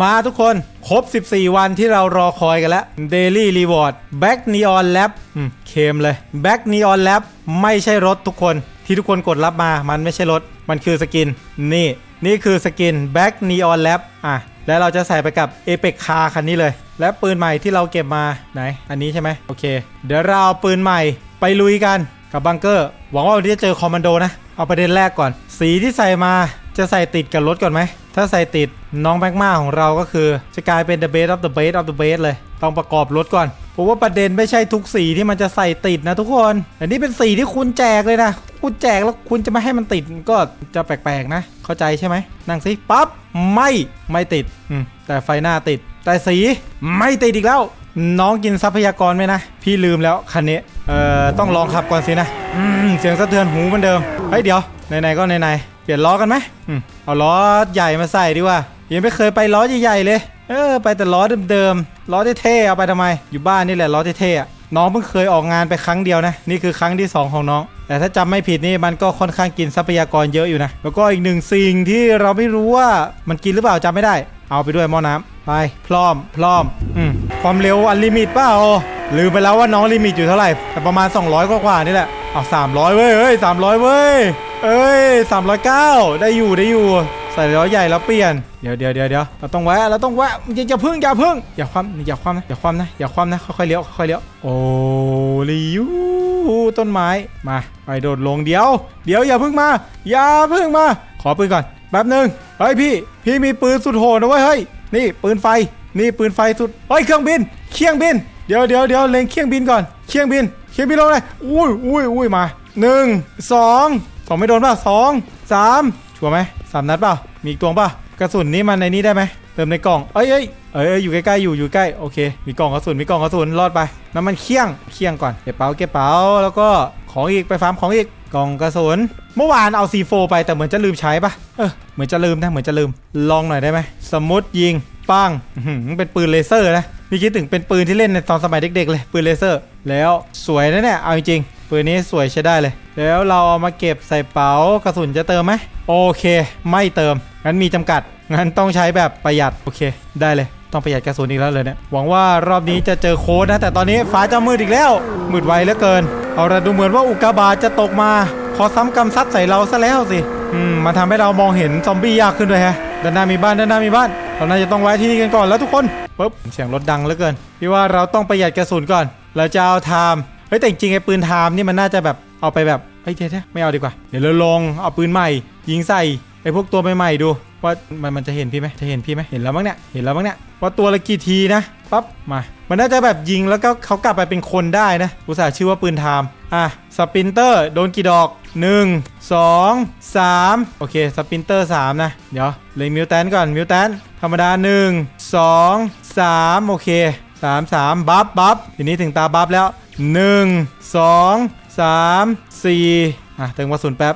มาทุกคนครบ 14 วันที่เรารอคอยกันแล้ว Daily Reward Back Neon Lab เคมเลย Back Neon Lab ไม่ใช่รถทุกคนที่ทุกคนกดรับมา มันไม่ใช่รถ มันคือสกิน นี่ นี่คือสกิน Back Neon Lab อะ แล้วเราจะใส่ไปกับ Apex Car คันนี้เลย และปืนใหม่ที่เราเก็บมาไหน อันนี้ใช่ไหมโอเค เดี๋ยวเราเอาปืนใหม่ไปลุยกันกับบังเกอร์ หวังว่าวันนี้จะเจอคอมมานโดนะ เอาประเด็นแรกก่อน สีที่ใส่มาจะใส่ติดกับรถก่อนไหม ถ้าใส่ติดน้องแบกมาของเราก็คือ จะกลายเป็น the base of the base of the base เลย ต้องประกอบรถก่อนผมว่าประเด็นไม่ใช่ทุกสีที่มันจะใส่ติดนะทุกคน อันนี้เป็นสีที่คุณแจกเลยนะ คุณแจกแล้วคุณจะไม่ให้มันติดก็จะแปลกๆนะ เข้าใจใช่ไหม นั่งสิปั๊บไม่ไม่ติดอืมแต่ไฟหน้าติด แต่สีไม่ติดอีกแล้ว น้องกินทรัพยากรไหมนะ พี่ลืมแล้วคันนี้เอ่อต้องลองขับก่อนสินะเสียงสะเทือนหูเหมือนเดิมเฮ้ยเดี๋ยวไหนๆก็ไหนๆ เปลี่ยนล้อกันไหมอืมเอาล้อใหญ่มาใส่ดีกว่ายังไม่เคยไปล้อใหญ่ๆเลย เออ ไปแต่ล้อเดิมๆล้อเท่ๆเอาไปทำไม อยู่บ้านนี่แหละล้อเท่ๆอะน้องเพิ่งเคยออกงานไปครั้งเดียวนะ นี่คือครั้งที่สองของน้อง แต่ถ้าจำไม่ผิดนี่มันก็ค่อนข้างกินทรัพยากรเยอะอยู่นะ แล้วก็อีกหนึ่งสิ่งที่เราไม่รู้ว่ามันกินหรือเปล่าจำไม่ได้ เอาไปด้วยหม้อน้ำไปพร้อมพร้อมอืมความเร็วอันลิมิตเปล่าลืมไปแล้วว่าน้องลิมิตอยู่เท่าไหร่แต่ประมาณ 200 กว่าๆนี่แหละ เอา300เว้ยเฮ้ย300เว้ยเอ้ย309ได้อยู่ได้อยู่ใส่ล้อใหญ่แล้วเปลี่ยนเดี๋ยวเดี๋ยวเดี๋ยวเดี๋ยวเราต้องแวะเราต้องแวะอย่าอย่าพึ่งอย่าพึ่งอย่าคว่ำอย่าคว่ำนะอย่าคว่ำนะอย่าคว่ำนะค่อยๆเลี้ยวค่อยๆเลี้ยวโอ้ลิวต้นไม้มาไปโดดลงเดี๋ยว เดี๋ยวอย่าพึ่งมา อย่าพึ่งมา ขอปืนก่อนแป๊บหนึ่งเฮ้ยพี่ พี่มีปืนสุดโหดนะเว้ยเฮ้ยนี่ปืนไฟนี่ปืนไฟสุดเฮ้ยเครื่องบินเครื่องบิน เดี๋ยวเดี๋ยวเดี๋ยวเล็งเครื่องบินก่อนเครื่องบิน เครื่องบินลเลยอุ้ยอุ้ยอุ้ยมาหนึ่งสองสองไม่โดนป่ะสองสามชัวร์ไหมสามนัดเปล่ามีอีกตัวป่ะกระสุนนี้มันในนี้ได้ไหมเติมในกล่องเอ้ยเอ้ยเอ้ยอยู่ใกล้ๆอยู่อยู่ใกล้โอเค มีกล่องกระสุนมีกล่องกระสุนรอดไปน้ำมันเคี่ยงเคี่ยงก่อนเก็บเป๋าเก็บเป๋าแล้วก็ของอีกไปฟาร์มของอีกกล่องกระสุนเมื่อวานเอา C4 ไปแต่เหมือนจะลืมใช้ปะเออเหมือนจะลืมนะเหมือนจะลืมลองหน่อยได้ไหมสมมติยิงปังเป็นปืนเลเซอร์นะมีคิดถึงเป็นปืนที่เล่นในตอนสมัยเด็กๆเลยปืนเลเซอร์ แล้วสวยนะเนี่ยเอาจริงๆปืนนี้สวยใช้ได้เลย แล้วเราเอามาเก็บใส่เป๋ากระสุนจะเติมไหมโอเค ไม่เติมงั้นมีจำกัดงั้นต้องใช้แบบประหยัดโอเค ได้เลยต้องประหยัดกระสุนอีกแล้วเลยเนี่ยหวังว่ารอบนี้จะเจอโค้ดนะแต่ตอนนี้ฟ้าจะมืดอีกแล้วมืดไวเหลือเกิน เอาละดูเหมือนว่าอุกกาบาตจะตกมา ขอซ้ำกำซัดใส่เราซะแล้วสิอืมมาทำให้เรามองเห็นซอมบี้ยากขึ้นด้วยฮะด้านหน้ามีบ้านด้านหน้ามีบ้าน เราน่าจะต้องแวะที่นี่กันก่อนแล้วทุกคนปุ๊บเสียงรถดังเหลือเกินพี่ว่าเราต้องประหยัดกระสุนก่อน เราจะเอาไทม์เฮ้ยแต่จริงไอ้ปืนไทม์นี่มันน่าจะแบบเอาไปแบบเฮ้ยเจ๊ไม่เอาดีกว่าเดี๋ยวเราลองเอาปืนใหม่ ยิงใส่ไอ้พวกตัวใหม่ๆดูว่ามันมันจะเห็นพี่ไหมจะเห็นพี่ไหมเห็นแล้วมั้งเนี่ยเห็นแล้วมั้งเนี่ยว่าตัวละกี่ทีนะปั๊บมา มันน่าจะแบบยิงแล้วก็เขากลับไปเป็นคนได้นะอุตส่าห์ชื่อว่าปืนไทม์ อะสปินเตอร์โดนกี่ดอก 1 2 3 โอเคสปินเตอร์3นะ เดี๋ยวเล็งมิวแตนก่อนมิวแตนธรรมดา 1 2 3 โอเค 3 3 บัฟบัฟทีนี้ถึงตาบัฟแล้ว 1 2 3 4 อะเติมกระสุนแป๊บ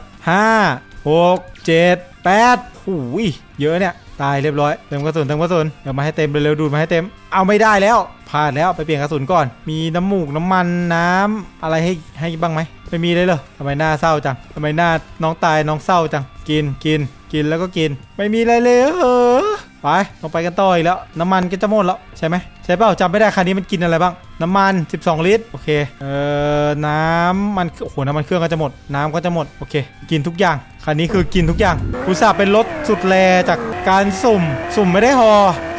5 6 7 8หูยเยอะเนี่ย ตายเรียบร้อย เติมกระสุนเติมกระสุนเดี๋ยวมาให้เต็มเร็วๆดูมาให้เต็ม เอาไม่ได้แล้ว พลาดแล้วไปเปลี่ยนกระสุนก่อน มีน้ำมูกน้ำมันน้ำอะไรให้ให้บ้างไหมไม่มีเลยเหรอทำไมหน้าเศร้าจังทำไมหน้าน้องตายน้องเศร้าจัง กินกินกินแล้วก็กิน ไม่มีอะไรเลยเออ ไปต้องไปกันต่ออีกแล้ว น้ำมันก็จะหมดแล้วใช่ไหมใช่เปล่าจำไม่ได้คันนี้มันกินอะไรบ้าง น้ำมัน 12 ลิตรโอเคเอ่อน้ำมันโอ้โหน้ำมันเครื่องก็จะหมด น้ำก็จะหมดโอเค กินทุกอย่างคันนี้คือกินทุกอย่างอุตส่าเป็นรถสุดแรจากการสุ่ม สุ่มไม่ได้หอ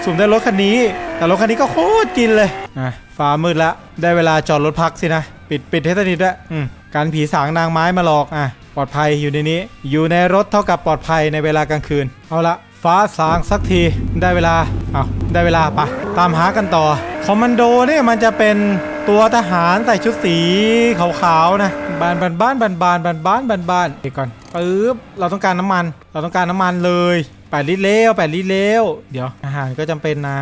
สุ่มได้รถคันนี้ แต่รถคันนี้ก็โคตรกินเลยอะฟ้ามืดแล้วได้เวลาจอดรถพักสินะปิดปิดให้สนิทด้วยอืมการผีสางนางไม้มาหลอกอะปลอดภัยอยู่ในนี้ อยู่ในรถเท่ากับปลอดภัยในเวลากลางคืนเอาละ ฟ้าสางสักทีได้เวลาเอาได้เวลาปะตามหากันต่อ คอมมานโดเนี่ยมันจะเป็นตัวทหารใส่ชุดสีขาวๆนะบานบานบ้านบานบานบานบานบานบานเดี๋ยวก่อนปึ๊บเราต้องการน้ำมัน เราต้องการน้ำมันเลยแปดลิตรเร็วแปดลิตรเร็วเดี๋ยวอาหารก็จำเป็นนะ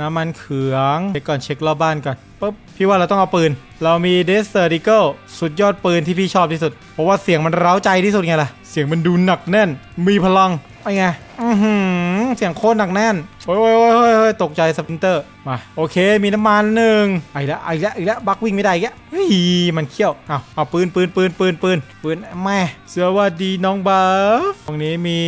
น้ำมันเขืองเช็คก่อนเช็ครอบบ้านก่อนปุ๊บพี่ว่าเราต้องเอาปืน เรามีเดสเซอร์ดิเกิลสุดยอดปืนที่พี่ชอบที่สุด เพราะว่าเสียงมันเร้าใจที่สุดไงล่ะ เสียงมันดูหนักแน่น มีพลัง ไอ้ไง อือหือ เสียงโคตรหนักแน่น โอ้ยโอ้ยโอ้ยโอ้ยอยตกใจสปรินเตอร์ มา โอเค มีน้ำมันหนึ่งไอ้ละไอ้ละไอ้ละบักวิ่งไม่ได้อีกเฮ้ย มันเขี้ยว เอาเอาปืนปืนปืนปืนปืนปืนแม่สวัสดีน้องบัฟตรงนี้มี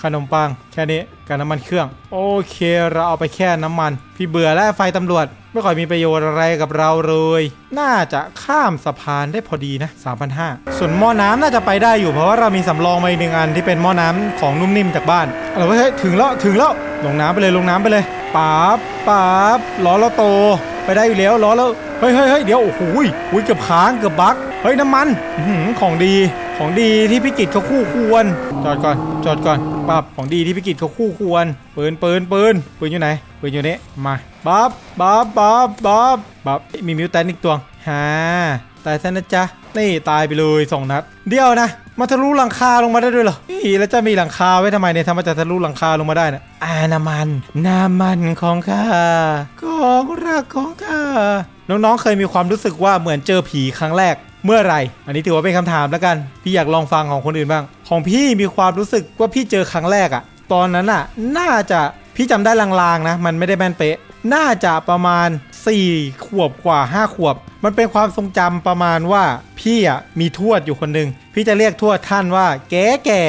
ขนมปัง แค่นี้กับน้ำมันเครื่อง โอเค เราเอาไปแค่น้ำมัน พี่เบื่อแล้วไฟตำรวจ ไม่ค่อยมีประโยชน์อะไรกับเราเลย น่าจะข้ามสะพานได้พอดีนะ3,500ส่วนหม้อน้ำน่าจะไปได้อยู่เพราะว่าเรามีสำรองมาอีกหนึ่งอันที่เป็นหม้อน้ำของนุ่มนิ่มจากบ้านเราเฮ้ยถึงแล้วถึงแล้วลงน้ำไปเลยลงน้ำไปเลยป๊าบป๊าบล้อเราโต ไปได้อยู่แล้วล้อแล้วเฮ้ยเฮ้ยเฮ้ยเดี๋ยวโอ้โหเกือบค้างเกือบบั๊ก เฮ้ยน้ำมันอื้อหือของดีของดีที่พี่กิจเขาคู่ควร จอดก่อนจอดก่อนปั๊บของดีที่พี่กิจเขาคู่ควรปืนปืนปืนปืนอยู่ไหนปืนอยู่นี่มาบับบับบับบับบับมีมิวแตนอีกตัวฮ่าตายซะนะจ๊ะนี่ตายไปเลยสองนัด เดียวนะมาทะลุหลังคาลงมาได้ด้วยเหรอนี่แล้วจะมีหลังคาไว้ทำไมเนี่ยถ้ามันจะทะลุหลังคาลงมาได้นะอ่าน้ำมันน้ำมันของข้าของรักของข้าน้องๆเคยมีความรู้สึกว่าเหมือนเจอผีครั้งแรก เมื่อไรอันนี้ถือว่าเป็นคำถามแล้วกัน พี่อยากลองฟังของคนอื่นบ้าง ของพี่มีความรู้สึกว่าพี่เจอครั้งแรกอะตอนนั้นอะน่าจะพี่จำได้ลางๆนะ มันไม่ได้แม่นเป๊ะ น่าจะประมาณ 4 ขวบกว่า 5 ขวบ มันเป็นความทรงจำประมาณว่า พี่อะมีทวดอยู่คนหนึ่งพี่จะเรียกทวดท่านว่า แก่แก่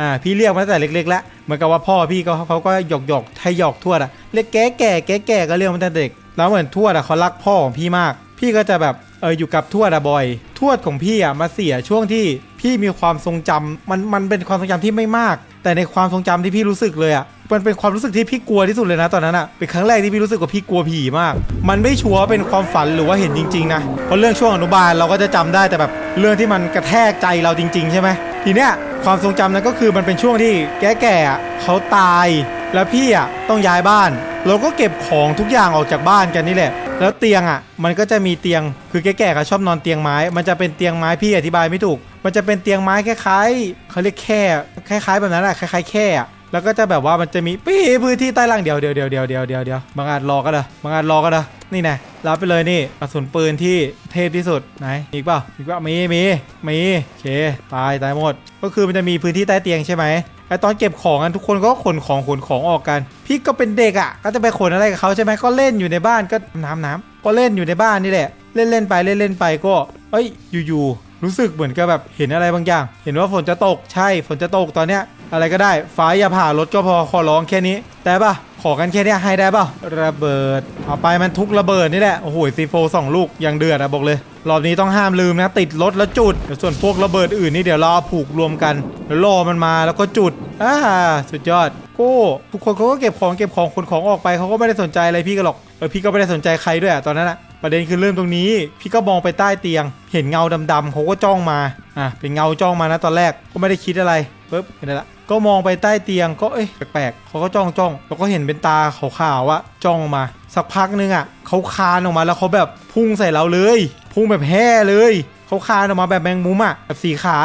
อ่าพี่เรียกมาตั้งแต่เล็กๆแล้วเหมือนกับว่าพ่อพี่ก็เขาก็หยอกหยอกๆให้หยอกทวดอะเรียกแก่แก่แก่แก่ก็เรียกมาตั้งแต่เด็ก แล้วเหมือนทวดอะเขารักพ่อของพี่มาก พี่ก็จะแบบเอออยู่กับทวดอะบ่อย วดของพี่อะมาเสียช่วงที่พี่มีความทรงจำมันมันเป็นความทรงจำที่ไม่มาก แต่ในความทรงจำที่พี่รู้สึกเลยอะมันเป็นความรู้สึกที่พี่กลัวที่สุดเลยนะตอนนั้นอะเป็นครั้งแรกที่พี่รู้สึกว่าพี่กลัวผีมาก มันไม่ชัวร์ว่าเป็นความฝันหรือว่าเห็นจริงๆนะเพราะเรื่องช่วงอนุบาลเราก็จะจำได้แต่แบบเรื่องที่มันกระแทกใจเราจริง ๆ ใช่ไหมทีเนี้ยความทรงจำนั้นก็คือมันเป็นช่วงที่แก่ๆเขาตาย แล้วพี่อะต้องย้ายบ้าน เราก็เก็บของทุกอย่างออกจากบ้านกันนี่แหละ แล้วเตียงอะ มันก็จะมีเตียงคือแก่ๆเขาชอบนอนเตียงไม้ มันจะเป็นเตียงไม้พี่อธิบายไม่ถูก มันจะเป็นเตียงไม้คล้ายๆเขาเรียกแค่คล้ายๆแบบนั้นแหละคล้ายๆแค่แล้วก็จะแบบว่ามันจะมีปีพื้นที่ใต้ล่างเดียวเดียวเดียวเดียวเดียวเดียวเดียวบางอาจรอก็เด้อบางอาจรอก็เด้อนี่นะรับไปเลยนี่กระสุนปืนที่เทพที่สุดไหนอีกเปล่าอีกเปล่ามีมีมีโอเคตายตายหมด ก็คือมันจะมีพื้นที่ใต้เตียงใช่ไหม ตอนเก็บของกันทุกคนก็ขนของขนของออกกัน พี่ก็เป็นเด็กอะ ก็จะไปขนอะไรกับเขาใช่ไหมก็เล่นอยู่ในบ้านก็น้ำน้ำก็เล่นอยู่ในบ้านนี่แหละ เล่นเล่นไปเล่นเล่นไปก็ เอ้ยอยู่ๆรู้สึกเหมือนกับแบบเห็นอะไรบางอย่าง เห็นว่าฝนจะตกใช่ฝนจะตกตอนเนี้ย อะไรก็ได้ฟ้าอย่าผ่ารถก็พอขอร้องแค่นี้ แต่ปะ ขอกันแค่นี้ให้ได้เปะระเบิด เอาไปมันทุกระเบิดนี่แหละ โอ้โหซีโฟสองลูกยังเดือดอะบอกเลย รอบนี้ต้องห้ามลืมนะ ติดรถแล้วจุดเดี๋ยวส่วนพวกระเบิดอื่นนี่เดี๋ยวเราเอผูกรวมกัน แล้วรอมันมาแล้วก็จุดอ่าสุดยอด โก้ทุกคนเขาก็เก็บของเก็บของขนของออกไปเขาก็ไม่ได้สนใจอะไรพี่ก็หรอกเออพี่ก็ไม่ได้สนใจใครด้วยอะตอนนั้นอะประเด็นคือเริ่มตรงนี้ พี่ก็มองไปใต้เตียง เห็นเงาดำๆเขาก็จ้องมาอะเป็นเงาจ้องมานะตอนแรกก็ไม่ได้คิดอะไรปุ๊บเห็นแล้วละ ก็มองไปใต้เตียงก็เอ้ยแปลกๆเขาก็จ้องจ้องแล้วก็เห็นเป็นตาขาวๆอะจ้องมา สักพักนึงอะเขาคานออกมาแล้วเขาแบบพุ่งใส่เราเลย พุ่งแบบแห่เลยเขาคานออกมาแบบแมงมุมอะแบบสีขา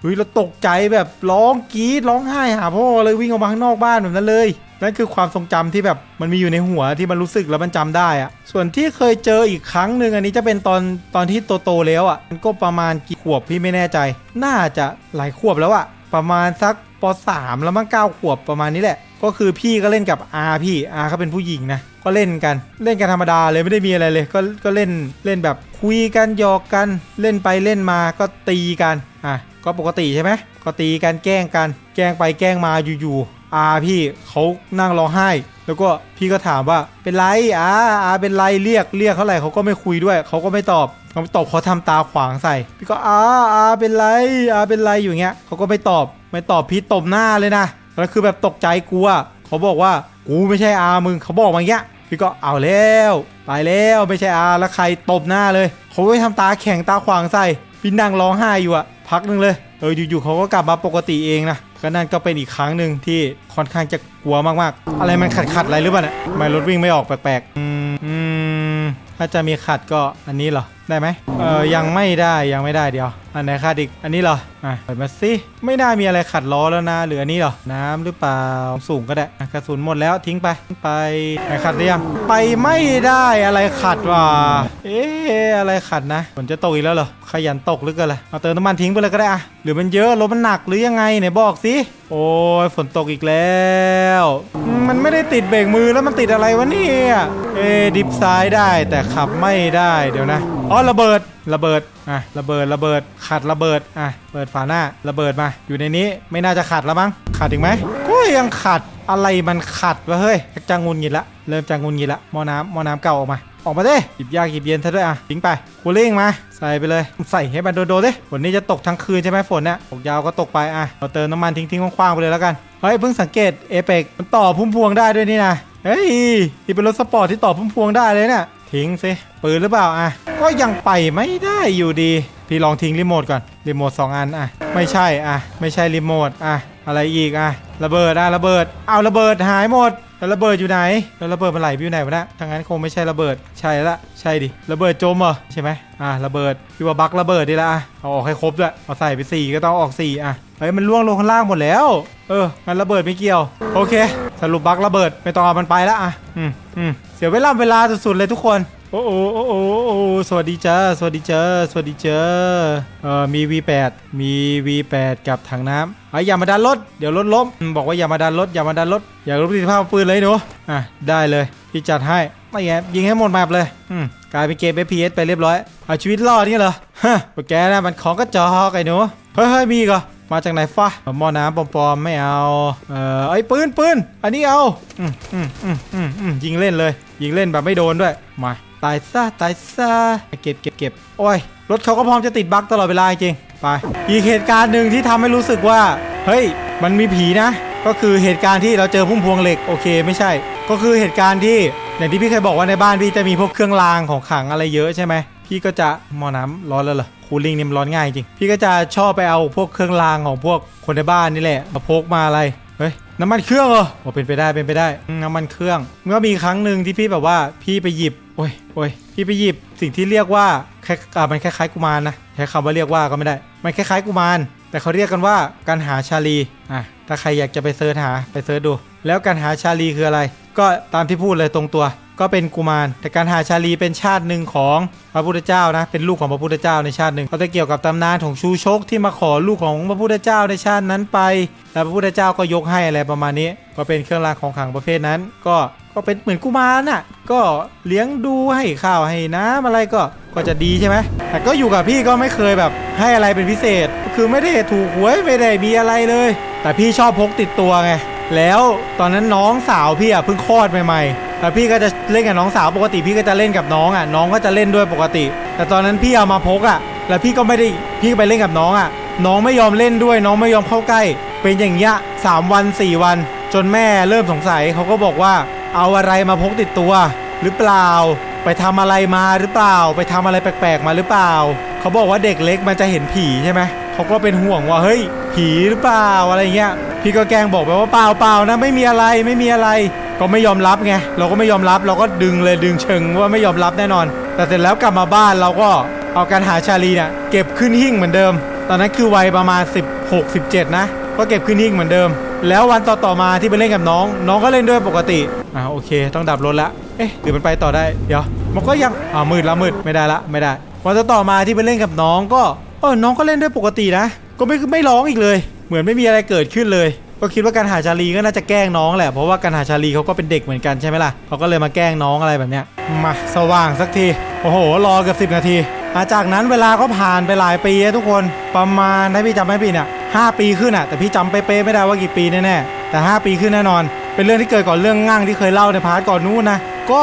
เฮ้ยเราตกใจแบบร้องกรี๊ดร้องไห้หาพ่อเลยวิ่งออกมาข้างนอกบ้านแบบนั้นเลยนั่นคือความทรงจำที่แบบมันมีอยู่ในหัวที่มันรู้สึกแล้วมันจำได้อะส่วนที่เคยเจออีกครั้งหนึ่งอันนี้จะเป็นตอนตอนที่โตๆแล้วอะมันก็ประมาณกี่ขวบพี่ไม่แน่ใจ น่าจะหลายขวบแล้วอะ ประมาณสักป .3 แล้วมั้งเก้าขวบประมาณนี้แหละ ก็คือพี่ก็เล่นกับอาพี่อาเขาเป็นผู้หญิงนะก็เล่นกันเล่นกันธรรมดาเลยไม่ได้มีอะไรเลย ก็ก็เล่นเล่นแบบคุยกันหยอกกันเล่นไปเล่นมาก็ตีกันอะก็ปกติใช่ไหมก็ตีกันแกล้งกัน แกล้งไปแกล้งมาอยู่ๆ อาพี่เขานั่งร้องไห้ แล้วก็พี่ก็ถามว่าเป็นไรอาอาเป็นไรเรียกเรียกเขาไหร่เขาก็ไม่คุยด้วยเขาก็ไม่ตอบเขาตอบเขาทำตาขวางใส่ พี่ก็อาอาเป็นไรอาเป็นไรอยู่เงี้ยเขาก็ไม่ตอบไม่ตอบพี่ตบหน้าเลยนะแล้วคือแบบตกใจกลัวเขาบอกว่ากูไม่ใช่อามึงเขาบอกมาอย่างเงี้ยพี่ก็เอาแล้วตายแล้วไม่ใช่อาแล้วใครตบหน้าเลยเขาไม่ทำตาแข็งตาขวางใส่พี่นั่งร้องไห้อยู่อะพักหนึงเลยเอออยู่ๆเขาก็กลับมาปกติเองนะ ก็นั่นก็เป็นอีกครั้งหนึ่งที่ค่อนข้างจะกลัวมากๆ อะไรมันขัดๆอะไรหรือเปล่าเนี่ยทำไมรถวิ่งไม่ออกแปลกๆอืมอืมถ้าจะมีขัดก็อันนี้เหรอได้ไหมเออยังไม่ได้ยังไม่ได้เดี๋ยว อันไหนขาดอีกอันนี้เหรออะเปิดมาสิไม่น่ามีอะไรขัดล้อแล้วนะหรืออันนี้เหรอน้ำหรือเปล่าสูงก็ได้กระสุนหมดแล้วทิ้งไปไปไหนขัดหรือยังไปไม่ได้อะไรขัดว่ะเอ๊ะอะไรขัดนะฝนจะตกอีกแล้วเหรอขยันตกหรือกินล่ะเอาเติมน้ำมันทิ้งไปเลยก็ได้อะหรือมันเยอะรถมันหนักหรือยังไงไหนบอกสิโอ้ยฝนตกอีกแล้ว มันไม่ได้ติดเบรกมือแล้วมันติดอะไรวะเนี่ยเอ๊ะดิฟซ้ายได้แต่ขับไม่ได้เดี๋ยวนะ อ๋อระเบิดระเบิดอะระเบิดระเบิดขัดระเบิดอะเปิดฝาหน้าระเบิดมา อยู่ในนี้ไม่น่าจะขัดแล้วมั้งขัดอีกไหมก็ยังขัดอะไรมันขัดวะเฮ้ยชักจะงุนงิดละเริ่มจะงุนงิดละหม้อน้ำหม้อน้ำเก่าออกมาออกมาดิหยิบยากหยิบเย็นซะด้วยอะทิ้งไปคูลิ่งมา ใส่ไปเลย ใส่ให้มันโดนๆดิฝนนี่จะตกทั้งคืนใช่ไหมฝนเนี่ยตกยาวก็ตกไปอะเราเติมน้ำมันทิ้งๆคว้างๆไปเลยแล้วกัน เฮ้ยเพิ่งสังเกตเอเปกมันต่อพุ่มพวงได้ด้วยนี่นะเฮ้ยนี่เป็นรถสปอร์ตที่ต่อพุ่มพวงได้เลยเนี่ย ทิ้งสิปืนหรือเปล่าอะก็ยังไปไม่ได้อยู่ดี พี่ลองทิ้งรีโมทก่อนรีโมท2อันอะไม่ใช่อะไม่ใช่รีโมทอะอะไรอีกอะระเบิดอะระเบิด เอาระเบิดหายหมด แล้วระเบิดอยู่ไหนแล้วระเบิดมันไหลไปอยู่ไหนวะเนะทางนั้นคงไม่ใช่ระเบิดใช่ละใช่ดิระเบิดจมเหรอใช่ไหมอะระเบิดพี่ว่าบักระเบิดดีละอะเอาออกให้ครบด้วยเอาใส่ไปสี่ก็ต้องออกสี่อะเฮ้ยมันล่วงลงข้างล่างหมดแล้ว เอองั้นระเบิดไม่เกี่ยว โอเค สรุปบักระเบิดไม่ต้องเอามันไปละอะอืมอืมเสียเวลาเวลาสุดๆเลยทุกคน โอ้โหโอ้โหโอ้สวัสดีจ้า สวัสดีจ้า สวัสดีจ้าเอ่อมี V8 มี V8 กับถังน้ำเอ้ยอย่ามาดันรถ เดี๋ยวรถล้มอืมบอกว่าอย่ามาดันรถ อย่ามาดันรถ อย่ารู้ประสิทธิภาพปืนเลยหนูอะ ได้เลย พี่จัดให้ ไม่แงยิงให้หมดแมปเลย อืม กลายเป็นเกม FPS ไปเรียบร้อย เอาชีวิตรอดนี่เหรอ ฮะพวกแกนะมันของกระจอกไอ้หนู เฮ้ยเฮ้ยมีอีก็มาจากไหนฟ้าหม้อน้ำปลอมๆไม่เอา เอ่อไอ้ยปืนปืน อันนี้เอา อืมอืมอืมอืมอืมยิงเล่นเลย ยิงเล่นแบบไม่โดนด้วย มา ตายซะตายซะเก็บเก็บเก็บโอ้ยรถเขาก็พร้อมจะติดบั๊กตลอดเวลาจริงไปอีกเหตุการณ์หนึ่งที่ทำให้รู้สึกว่า เฮ้ย มันมีผีนะ ก็คือเหตุการณ์ที่เราเจอพุ่มพวงเหล็กโอเค ไม่ใช่ ก็คือเหตุการณ์ที่อย่างที่พี่เคยบอกว่าในบ้านพี่จะมีพวกเครื่องรางของขังอะไรเยอะใช่ไหมพี่ก็จะหมอน้ำร้อนแล้วเหรอคูลิ่งนี่มันร้อนง่ายจริงพี่ก็จะชอบไปเอาพวกเครื่องรางของพวกคนในบ้านนี่แหละมาพกมาอะไร เฮ้ยน้ำมันเครื่องเหรอโอ้เป็นไปได้เป็นไปได้ น้ำมันเครื่อง เมื่อมีครั้งหนึ่งที่พี่แบบว่าพี่ไปหยิบโอ้ยโอ้ยพี่ไปหยิบสิ่งที่เรียกว่าคล้ายอ่ามันคล้ายๆกุมารนะใช้คำว่าเรียกว่าก็ไม่ได้ มันคล้ายๆกุมารแต่เขาเรียกกันว่าการหาชาลีอะถ้าใครอยากจะไปเซิร์ชหาไปเซิร์ชดู แล้วการหาชาลีคืออะไร ก็ตามที่พูดเลยตรงตัว ก็เป็นกุมาร แต่การหาชาลีเป็นชาติหนึ่งของพระพุทธเจ้านะ เป็นลูกของพระพุทธเจ้าในชาติหนึ่งเขาจะเกี่ยวกับตำนานของชูชกที่มาขอลูกของพระพุทธเจ้าในชาตินั้นไป แล้วพระพุทธเจ้าก็ยกให้อะไรประมาณนี้ ก็เป็นเครื่องรางของขลังประเภทนั้น ก็ก็เป็นเหมือนกุมารน่ะ ก็เลี้ยงดูให้ข้าวให้น้ำอะไรก็ก็จะดีใช่ไหมแต่ก็อยู่กับพี่ก็ไม่เคยแบบให้อะไรเป็นพิเศษ คือไม่ได้ถูกหวยไม่ได้มีอะไรเลย แต่พี่ชอบพกติดตัวไง แล้วตอนนั้นน้องสาวพี่อะเพิ่งคลอดใหม่ๆแล้วพี่ก็จะเล่นกับน้องสาวปกติพี่ก็จะเล่นกับน้องอะน้องก็จะเล่นด้วยปกติ แต่ตอนนั้นพี่เอามาพกอะ แล้วพี่ก็ไม่ได้พี่ไปเล่นกับน้องอะ น้องไม่ยอมเล่นด้วย น้องไม่ยอมเข้าใกล้ เป็นอย่างเงี้ยสามวันสี่วัน จนแม่เริ่มสงสัยเขาก็บอกว่า เอาอะไรมาพกติดตัว หรือเปล่า ไปทำอะไรมาหรือเปล่า ไปทำอะไรแปลกๆมาหรือเปล่า เขาบอกว่าเด็กเล็กมันจะเห็นผีใช่ไหม เขาก็เป็นห่วงว่าเฮ้ยผีหรือเปล่าอะไรเงี้ยพี่ก็แกล้งบอกไปว่าเปล่าเปล่านะไม่มีอะไรไม่มีอะไร ก็ไม่ยอมรับไงเราก็ไม่ยอมรับเราก็ดึงเลยดึงเชิงว่าไม่ยอมรับแน่นอน แต่เสร็จแล้วกลับมาบ้านเราก็เอาการหาชาลีเนี่ยเก็บขึ้นหิ้งเหมือนเดิม ตอนนั้นคือวัยประมาณ 16 17 นะ ก็เก็บขึ้นหิ้งเหมือนเดิม แล้ววันต่อๆมาที่ไปเล่นกับน้อง น้องก็เล่นด้วยปกติอ่าโอเค ต้องดับรถละเอ๊ะหรือมันไปต่อได้เดี๋ยวมันก็ยังอ่ามืดละมืดไม่ได้ละไม่ได้ วันต่อๆมาที่ไปเล่นกับน้องก็ เออน้องก็เล่นด้วยปกตินะ ก็ไม่ไม่ร้องอีกเลย เหมือนไม่มีอะไรเกิดขึ้นเลย ก็คิดว่าการหาชาลีก็น่าจะแกล้งน้องแหละ เพราะว่าการหาชาลีเขาก็เป็นเด็กเหมือนกันใช่ไหมล่ะเขาก็เลยมาแกล้งน้องอะไรแบบเนี้ย มาสว่างสักที โอ้โห รอเกือบสิบนาทีหลังจากนั้นเวลาก็ผ่านไปหลายปีอะทุกคน ประมาณถ้าพี่จำไม่ผิดเนี่ยห้าปีขึ้นอะแต่พี่จำเป๊ะๆไม่ได้ว่ากี่ปีแน่ๆแต่ 5 ปีขึ้นแน่นอน เป็นเรื่องที่เกิดก่อนเรื่องง่างที่เคยเล่าในพาร์ทก่อนนู้นนะ ก็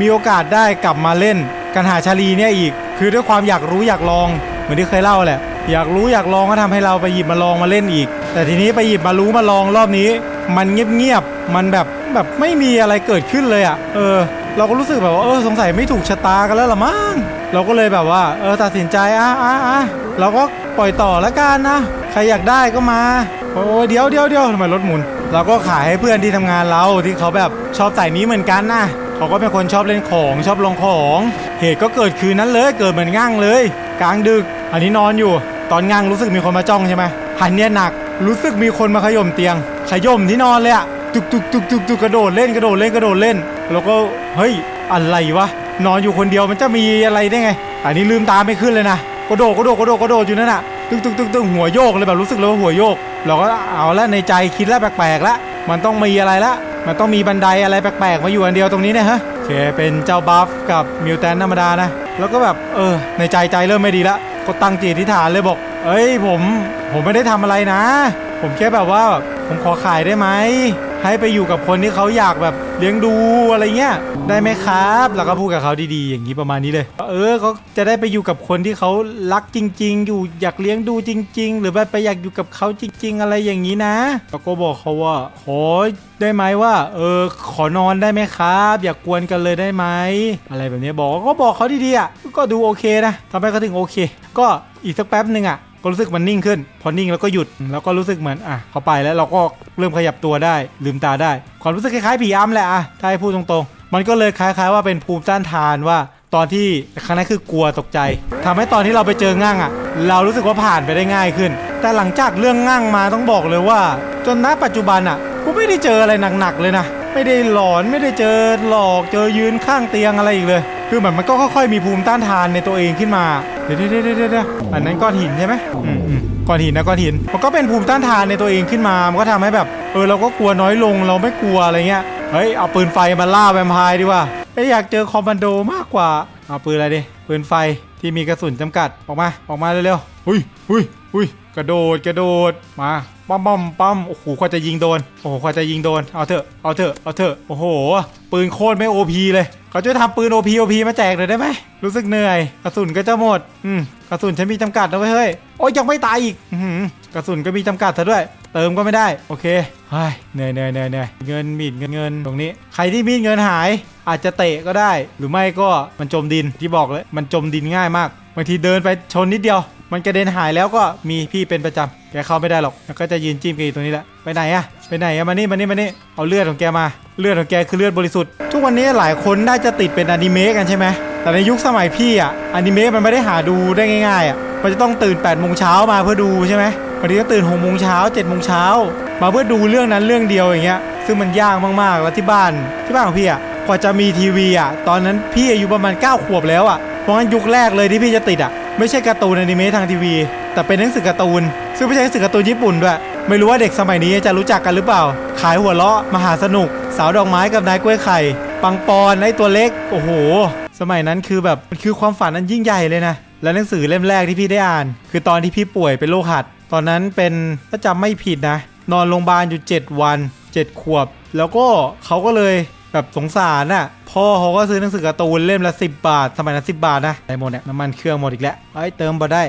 มีโอกาสได้กลับมาเล่นการหาชาลีเนี่ยอีก คือด้วยความอยากรู้อยากลอง เหมือนที่เคยเล่าแหละ อยากรู้อยากลองก็ทำให้เราไปหยิบมาลองมาเล่นอีก แต่ทีนี้ไปหยิบมารู้มาลองรอบนี้ มันเงียบๆมันแบบแบบไม่มีอะไรเกิดขึ้นเลยอะ่ะ เออ เราก็รู้สึกแบบว่าเออสงสัยไม่ถูกชะตากันแล้วละมั้งเราก็เลยแบบว่า เออตัดสินใจอะอะอะเราก็ปล่อยต่อละกันนะใครอยากได้ก็มาโอ้ยเดี๋ยวเดี๋ยวเดี๋ยวทำไมรถหมุน เราก็ขายให้เพื่อนที่ทำงานเราที่เขาแบบชอบใส่นี้เหมือนกันนะเขาก็เป็นคนชอบเล่นของชอบลงของ เหตุก็เกิดคืนนั้นเลยเกิดเหมือนงั่งเลย กลางดึก อันนี้นอนอยู่ ตอนงั่งรู้สึกมีคนมาจ้องใช่ไหมหันเนี่ยหนัก รู้สึกมีคนมาขย่มเตียง ขย่มที่นอนเลยอะตุกตุกตุกตุกตุกกระโดดเล่นกระโดดเล่นกระโดดเล่น แล้วก็เฮ้ยอะไรวะนอนอยู่คนเดียวมันจะมีอะไรได้ไง อันนี้ลืมตาไม่ขึ้นเลยนะกระโดดกระโดดกระโดดกระโดดอยู่นั่นน่ะตึกตึกตึกตึกหัวโยกเลยแบบรู้สึกเลยว่าหัวโยก เราก็เอาแล้วในใจคิดแล้วแปลกๆแล้วมันต้องมีอะไรละ มันต้องมีบันไดอะไรแปลกๆมาอยู่อันเดียวตรงนี้เนี่ยฮะโอเคเป็นเจ้าบัฟกับมิวแทนธรรมดานะ แล้วก็แบบเออในใจใจเริ่มไม่ดีละก็ตั้งจิตอธิษฐานเลยบอก เอ้ยผมผมไม่ได้ทำอะไรนะ ผมแค่แบบว่าผมขอขายได้ไหม ให้ไปอยู่กับคนที่เขาอยากแบบเลี้ยงดูอะไรเงี้ยได้ไหมครับแล้วก็พูดกับเขาดีๆ อย่างนี้ประมาณนี้เลยเออเขาจะได้ไปอยู่กับคนที่เขารักจริง ๆ อยู่อยากเลี้ยงดูจริง ๆ หรือแบบไปอยากอยู่กับเขาจริง ๆ อะไรอย่างนี้นะแล้วก็บอกเขาว่าขอได้ไหมว่า เออขอนอนได้ไหมครับ อย่ากกวนกันเลยได้ไหมอะไรแบบนี้บอกก็บอกเขาดีๆอะก็ดูโอเคนะทำให้เขาถึงโอเค ก็อีกสักแป๊บหนึ่งอะ ก็รู้สึกมันนิ่งขึ้น พอนิ่งแล้วก็หยุดแล้วก็รู้สึกเหมือนอะเขาไปแล้วเราก็เริ่มขยับตัวได้ ลืมตาได้ ความรู้สึกคล้ายๆผีอ้ำแหละอะถ้าให้พูดตรงๆ มันก็เลยคล้าย ๆ ว่าเป็นภูมิต้านทานว่าตอนที่ครั้งนั้นคือกลัวตกใจทำให้ตอนที่เราไปเจอง่างอะ เรารู้สึกว่าผ่านไปได้ง่ายขึ้น แต่หลังจากเรื่องง่างมาต้องบอกเลยว่า จนณปัจจุบันอะกูไม่ได้เจออะไรหนักๆเลยนะไม่ได้หลอนไม่ได้เจอหลอกเจอยืนข้างเตียงอะไรอีกเลย คือเหมือนมันก็ค่อยๆมีภูมิต้านทานในตัวเองขึ้นมา เดี๋ยวเดี๋ยวเดี๋ยวอันนั้นก้อนหินใช่ไหมอืมอืมก้อนหินนะก้อนหิน มันก็เป็นภูมิต้านทานในตัวเองขึ้นมา มันก็ทำให้แบบ เออเราก็กลัวน้อยลง เราไม่กลัวอะไรเงี้ย เฮ้ยเอาปืนไฟมาล่าแวมไพร์ดีกว่าเอ้ยอยากเจอคอมมานโดมากกว่า เอาปืนอะไรดิ ปืนไฟที่มีกระสุนจำกัด ออกมา ออกมาเร็วๆหุยหุยหุยกระโดด กระโดด มา ปั๊มปั๊มปั๊มโอ้โหกว่าจะยิงโดน โอ้โหกว่าจะยิงโดน เอาเถอะ เอาเถอะ เอาเถอะ โอ้โห ปืนโคตรไม่โอพีเลยเขาจะทำปืนโอพีโอพีมาแจกหน่อยได้ไหม รู้สึกเหนื่อย กระสุนก็จะหมด อืม กระสุนฉันมีจำกัดนะเว้ยเฮ้ย โอ้ยยังไม่ตายอีกอื้อหือกระสุนก็มีจำกัดซะด้วย เติมก็ไม่ได้ โอเคเฮ้ยเหนื่อยเหนื่อยเหนื่อยเหนื่อยเงินมีดเงินเงินตรงนี้ ใครที่มีดเงินหาย อาจจะเตะก็ได้ หรือไม่ก็มันจมดินที่บอกเลย มันจมดินง่ายมาก บางทีเดินไปชนนิดเดียว มันกระเด็นหายแล้วก็มีพี่เป็นประจำแกเข้าไม่ได้หรอกแล้วก็จะยืนจิ้มกันอยู่ตรงนี้แหละไปไหนอะไปไหนอะมานี่มานี่มานี่เอาเลือดของแกมาเลือดของแกคือเลือดบริสุทธิ์ทุกวันนี้หลายคนน่าจะติดเป็นอนิเมะกันใช่ไหมแต่ในยุคสมัยพี่อะอนิเมะมันไม่ได้หาดูได้ง่ายๆอะมันจะต้องตื่น8ปดโมงเช้ามาเพื่อดูใช่ไหมบางทีก็ตื่นหกโมงเช้าเจ็ดโมงเช้ามาเพื่อดูเรื่องนั้นเรื่องเดียวอย่างเงี้ยซึ่งมันยากมากๆแล้วที่บ้านที่บ้านของพี่อะกว่าจะมีทีวีอะตอนนั้นพี่อายุประมาณ9ขวบแล้วอะเพราะงั้นยุคแรกเลยที่พี่จะติดอะ ไม่ใช่การ์ตูนอนิเมะทางทีวี แต่เป็นหนังสือการ์ตูน ซึ่งไม่ใช่หนังสือการ์ตูนญี่ปุ่นด้วยไม่รู้ว่าเด็กสมัยนี้จะรู้จักกันหรือเปล่า ขายหัวเราะมหาสนุก สาวดอกไม้กับนายกล้วยไข่ ปังปอนไอตัวเล็ก โอ้โห สมัยนั้นคือแบบมันคือความฝันอันยิ่งใหญ่เลยนะ และหนังสือเล่มแรกที่พี่ได้อ่าน คือตอนที่พี่ป่วยเป็นโรคหัด ตอนนั้นเป็นถ้าจำไม่ผิดนะ นอนโรงพยาบาลอยู่ 7 วัน 7 ขวบ แล้วก็เขาก็เลย แบบสงสารน่ะพ่อเขาก็ซื้อหนังสือการ์ตูนเล่มละ10บาท สมัยนั้น10บาทนะได้หมดเนี่ยน้ำมันเครื่องหมดอีกแล้วไอ้ยเติมบ่ได้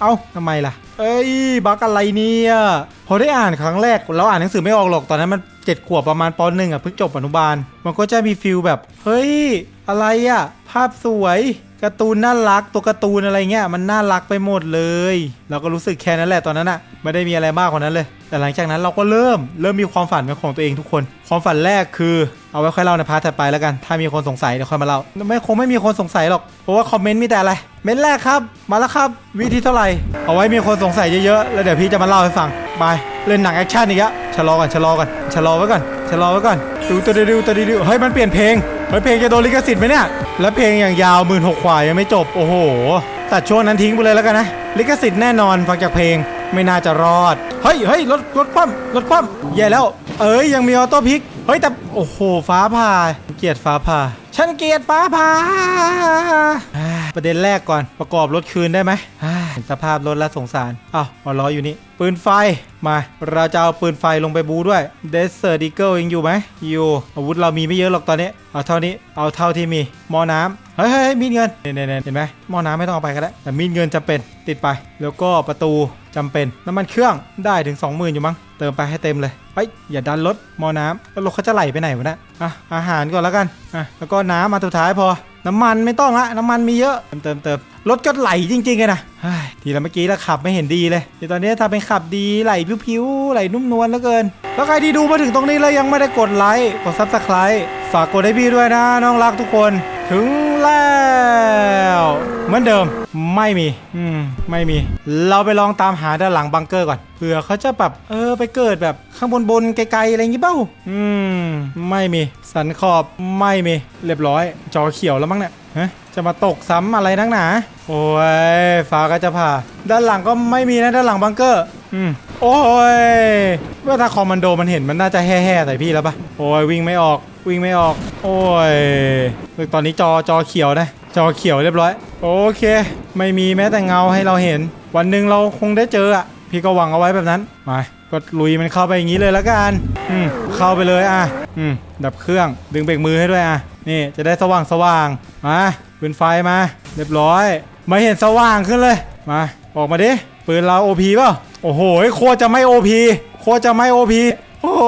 เอ้าทำไมล่ะ เอ้ยบักอะไรเนี่ยพอได้อ่านครั้งแรกเราอ่านหนังสือไม่ออกหรอกตอนนั้นมันเจ็ดขวบประมาณปหนึ่งอะเพิ่งจบอนุบาล มันก็จะมีฟิลแบบ เฮ้ย อะไรอะ ภาพสวย การ์ตูนน่ารักตัวการ์ตูนอะไรเงี้ยมันน่ารักไปหมดเลย เราก็รู้สึกแค่นั้นแหละตอนนั้นอะไม่ได้มีอะไรมากกว่านั้นเลย แต่หลังจากนั้นเราก็เริ่มเริ่มมีความฝันเป็นของตัวเองทุกคน ความฝันแรกคือเอาไว้ค่อยเล่าในพาร์ทถัดไปแล้วกัน ถ้ามีคนสงสัยเดี๋ยวค่อยมาเล่าไม่คงไม่มีคนสงสัยหรอกเพราะว่าคอมเมนต์มีแต่อะไร เมนแรกครับ มาแล้วครับ วิธีเท่าไหร่เอาไว้มีคนสงสัยเยอะๆแล้วเดี๋ยวพี่จะมาเล่าให้ฟังบายเล่นหนังแอคชั่นอีกแล้วชะลอก่อนชะลอก่อนชะลอไว้ก่อนชะลอไว้ก่อนดูตัวดิวตัวดิวเฮ้ยมันเปลี่ยนเพลง เฮ้ยเพลงจะโดนลิขสิทธิ์ไหมเนี่ย แล้วเพลงอย่างยาวหมื่นหกขวายังไม่จบ โอ้โห ตัดช่วงนั้นทิ้งไปเลยแล้วกันนะ ลิขสิทธิ์แน่นอนฟังจากเพลงไม่น่าจะรอด เฮ้ยเฮ้ยรถรถคว่ำรถคว่ำแย่แล้ว เอ้ยยังมีออโต้พิก เฮ้ยแต่โอ้โหฟ้าผ่า เกียดฟ้าผ่า ฉันเกียดฟ้าผ่า ประเด็นแรกก่อนประกอบรถคืนได้ไหม เห็นสภาพรถแล้วสงสารอ้าวหัวล้ออยู่นี่ ปืนไฟ มา เราจะเอาปืนไฟลงไปบูด้วยเดสเซอร์ดิเกิลยังอยู่ไหมอยู่ อาวุธเรามีไม่เยอะหรอกตอนนี้ เอาเท่านี้ เอาเท่าที่มี หม้อน้ำเฮ้ยเฮ้ยมีดเงินเน่เน่เนี่ยเห็นไหมหม้อน้ำไม่ต้องเอาไปก็ได้ แต่มีดเงินจำเป็นติดไป แล้วก็ประตูจำเป็น น้ำมันเครื่องได้ถึง 20,000 อยู่มั้ง เติมไปให้เต็มเลยเฮ้ยอย่าดันรถหม้อน้ำแล้วรถเขาจะไหลไปไหนวะเนะอะอาหารก่อนแล้วกันอะแล้วก็น้ำมาสุดท้ายพอ น้ำมันไม่ต้องละน้ำมันมีเยอะเติมเติมเติม รถก็ไหลจริงๆเลยนะทีละเมื่อกี้แล้วขับไม่เห็นดีเลยทีตอนนี้ถ้าเป็นขับดีไหลผิวๆไหลนุ่มนวลเหลือเกิน แล้วใครที่ดูมาถึงตรงนี้แล้วยังไม่ได้กดไลค์กดซับสไครต์ฝากกดให้พี่ด้วยนะน้องรักทุกคน ถึงแล้วเหมือนเดิมไม่มี อืม ไม่มี เราไปลองตามหาด้านหลังบังเกอร์ก่อนเผื่อเขาจะแบบเออไปเกิดแบบข้างบนบนไกลๆอะไรอย่างงี้เปล่าอืม ไม่มี สันขอบไม่มี เรียบร้อย จอเขียวแล้วมั้งเนี่ยฮะจะมาตกซ้ำอะไรนักหนา โอ้ยฟ้าก็จะผ่า ด้านหลังก็ไม่มีนะด้านหลังบังเกอร์ อืม โอ้ยว่าถ้าคอมมานโดมันเห็นมันน่าจะแห่ๆใส่พี่แล้วปะโอ้ยวิ่งไม่ออกวิ่งไม่ออก โอ้ยตอนนี้จอจอเขียวนะ จอเขียวเรียบร้อย โอเค ไม่มีแม้แต่เงาให้เราเห็น วันหนึ่งเราคงได้เจออะ พี่ก็หวังเอาไว้แบบนั้นมาก็ลุยมันเข้าไปอย่างนี้เลยละกันอืมเข้าไปเลยอะอืมดับเครื่องดึงเบรกมือให้ด้วยอะนี่จะได้สว่างสว่างมาปืนไฟมา เรียบร้อย ไม่เห็นสว่างขึ้นเลยมาออกมาดิปืนเราโอพีเปล่า โอ้โหโคจะไม่โอพีโคจะไม่โอพีโอ้โห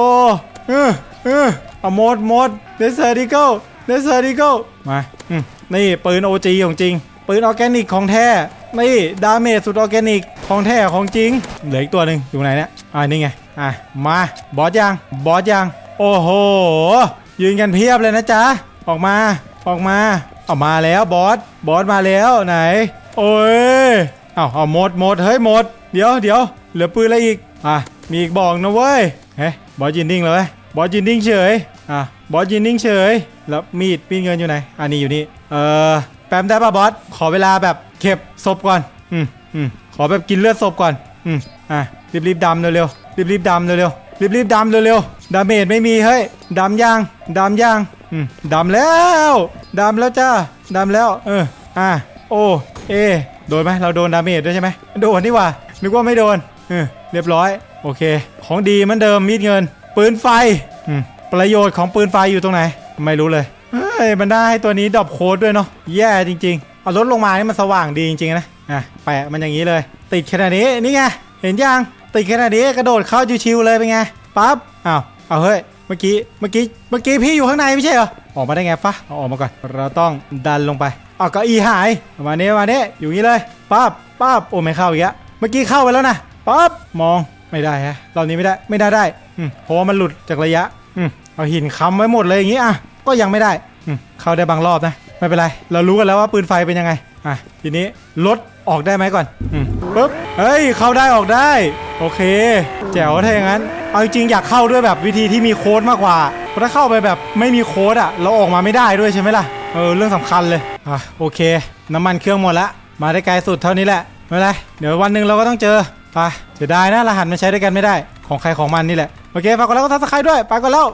เออเออเอาหมดหมดเดสเซอร์ดิเกิลเดสเซอร์ดิเกิลมาอืมนี่ปืนโอจีของจริง ปืนออร์แกนิกของแท้นี่ดาเมจสุดออร์แกนิกของแท้ของจริง เหลืออีกตัวหนึ่งอยู่ไหนเนี่ยอ่านี่ไงอะมาบอสยังบอสยังโอ้โหยืนกันเพียบเลยนะจ๊ะออกมาออกมาเอามาแล้วบอสบอสมาแล้วไหน โอ้ยเอาเอาหมดหมดเฮ้ยหมดเดี๋ยวเดี๋ยว เหลือปืนอะไรอีก อะ มีอีกบอกนะเว้ย เฮ้ยบอสยืนนิ่งเลยบอสยืนนิ่งเฉย อะ บอสยืนนิ่งเฉย แล้วมีดมีดเงินอยู่ไหน อันนี้อยู่นี่ เออ แป๊บได้ป่ะบอส ขอเวลาแบบเก็บศพก่อน อืมอืมขอแบบกินเลือดศพก่อน อืมอะ รีบรีบๆดำเร็วๆ รีบรีบๆดำเร็วๆ รีบรีบๆดำเร็วๆ ดาเมจไม่มีเฮ้ย ดำยังดำยังอืมดำแล้ว ดำแล้วจ้า ดำแล้ว เออ อะ โอ เอ โดนไหมเราโดนดาเมจด้วยใช่ไหมโดนนี่ว่านึกว่าไม่โดน เรียบร้อย โอเค ของดีเหมือนเดิมมีดเงิน ปืนไฟประโยชน์ของปืนไฟอยู่ตรงไหน ไม่รู้เลยเฮ้ยมันได้ตัวนี้ดรอปโค้ดด้วยเนาะแย่จริง ๆ เอารถลงมานี่มันสว่างดีจริงๆนะอะแปะมันอย่างนี้เลย ติดขนาดนี้นี่ไงเห็นยังติดขนาดนี้กระโดดเข้าชิวๆเลยเป็นไงปั๊บอ้าวเอาเฮ้ยเมื่อกี้เมื่อกี้เมื่อกี้พี่อยู่ข้างในไม่ใช่เหรอออกมาได้ไงฟะเอาออกมาก่อนเราต้องดันลงไปเอาเก้าอี้หายมาณนี้ประมาณนี้ยอยู่อย่างนี้เลยปั๊บปั๊บโอ้ไม่เข้าอีกแล้วเมื่อกี้เข้าไปแล้วนะ ปั๊บมองไม่ได้ฮะรอบนี้ไม่ได้ไม่ได้ได้เพราะว่ามันหลุดจากระยะอเอาหินค้ำไว้หมดเลยอย่างงี้อะก็ยังไม่ได้เข้าได้บางรอบนะไม่เป็นไร เรารู้กันแล้วว่าปืนไฟเป็นยังไงอะทีนี้ลดออกได้ไหมก่อนอปึ๊บเฮ้ยเข้าได้ออกได้ โอเค แจ๋วถ้าอย่างนั้นเอาจริงอยากเข้าด้วยแบบวิธีที่มีโค้ดมากกว่าเพราะถ้าเข้าไปแบบไม่มีโค้ดอะเราออกมาไม่ได้ด้วยใช่ไหมล่ะเออเรื่องสำคัญเลยอะโอเค น้ำมันเครื่องหมดละมาได้ไกลสุดเท่านี้แหละไม่เป็นไรเดี๋ยววันหนึ่งเราก็ต้องเจอ ไปเสียดายนะรหัสมันใช้ด้วยกันไม่ได้ ของใครของมันนี่แหละ โอเคฝากกดไลค์กดซับสไครต์ด้วย ไปก่อนแล้ว